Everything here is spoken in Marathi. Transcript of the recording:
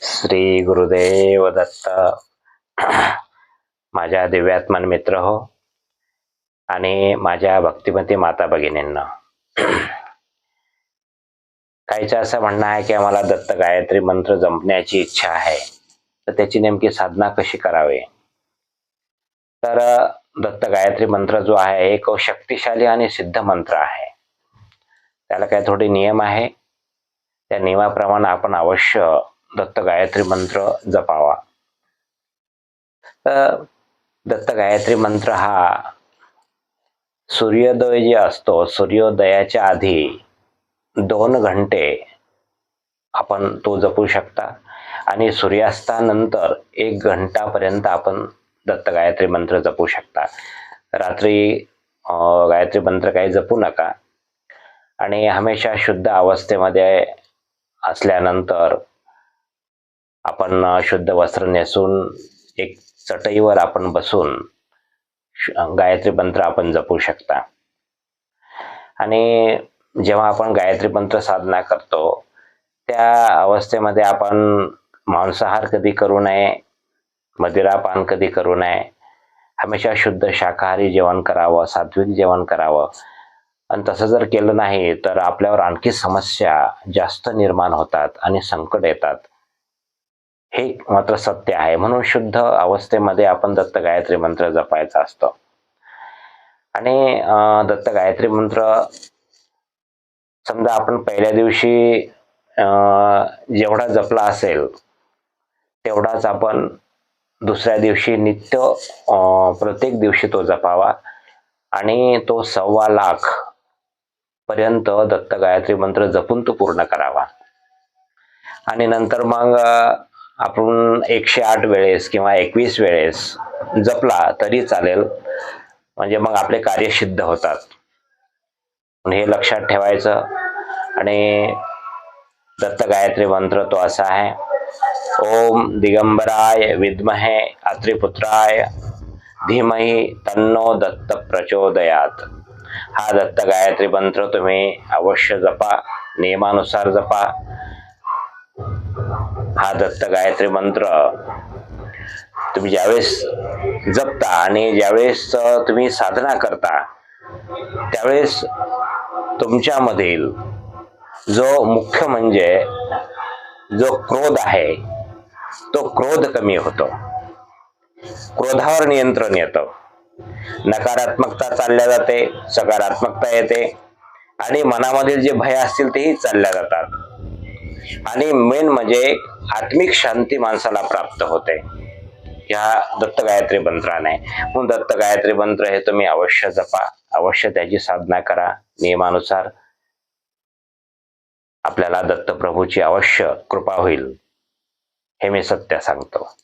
श्री गुरुदेव दत्त. माझ्या दिव्यात्मन मित्र हो. आणि माझ्या भक्तिमती माता भगिनींना. काहीचं असं म्हणणं आहे की आम्हाला दत्त गायत्री मंत्र जमण्याची इच्छा आहे. तर त्याची नेमकी साधना कशी करावी? तर दत्त गायत्री मंत्र जो आहे एक शक्तिशाली आणि सिद्ध मंत्र आहे. त्याला काही थोडे नियम आहे. त्या नियमाप्रमाणे आपण अवश्य दत्त गायत्री मंत्र जपावा. तर दत्त गायत्री मंत्र हा सूर्योदय जे असतो सूर्योदयाच्या आधी दोन घंटे आपण तो जपू शकता आणि सूर्यास्तानंतर एक घंटापर्यंत आपण दत्त गायत्री मंत्र जपू शकता. रात्री गायत्री मंत्र काही जपू नका आणि हमेशा शुद्ध अवस्थेमध्ये असल्यानंतर आपण शुद्ध वस्त्र नेसून एक चटईवर आपण बसून गायत्री मंत्र आपण जपू शकता. आणि जेव्हा आपण गायत्री मंत्र साधना करतो त्या अवस्थेमध्ये आपण मांसाहार कधी करू नये मदिरापान कधी करू नये हमेशा शुद्ध शाकाहारी जेवण करावं सात्विक जेवण करावं. आणि तसं जर केलं नाही तर आपल्यावर आणखी समस्या जास्त निर्माण होतात आणि संकट येतात. हे मात्र सत्य आहे. म्हणून शुद्ध अवस्थेमध्ये आपण दत्त गायत्री मंत्र जपायचा असतो. आणि दत्त गायत्री मंत्र समजा आपण पहिल्या दिवशी अं, जेवढा जपला असेल तेवढाच आपण दुसऱ्या दिवशी नित्य अं, प्रत्येक दिवशी तो जपावा. आणि तो सव्वा लाख पर्यंत दत्त गायत्री मंत्र जपून तो पूर्ण करावा. आणि नंतर मग आपण एकशे आठ वेळेस किंवा एकवीस वेळेस जपला तरी चालेल. म्हणजे मग आपले कार्य सिद्ध होतात. हे लक्षात ठेवायचं. आणि दत्त गायत्री मंत्र तो असा आहे. ओम दिगंबराय विद्महे अत्रिपुत्राय धीमही तन्नो दत्त प्रचोदयात. हा दत्त गायत्री मंत्र तुम्ही अवश्य जपा. नियमानुसार जपा. हा दत्त गायत्री मंत्र. तुम्ही ज्यावेळेस जपता आणि ज्यावेळेस तुम्ही साधना करता त्यावेळेस तुमच्यामधील जो मुख्य म्हणजे जो क्रोध आहे तो क्रोध कमी होतो. क्रोधावर नियंत्रण येतं. नकारात्मकता चालल्या जाते सकारात्मकता येते आणि मनामधील जे भय असतील तेही चालल्या जातात. आणि मेन म्हणजे आत्मिक शांती माणसाला प्राप्त होते. ह्या दत्त गायत्री मंत्राने. म्हणून दत्त गायत्री मंत्र हे तुम्ही अवश्य जपा. अवश्य त्याची साधना करा. नियमानुसार आपल्याला दत्तप्रभूची अवश्य कृपा होईल. हे मी सत्य सांगतो.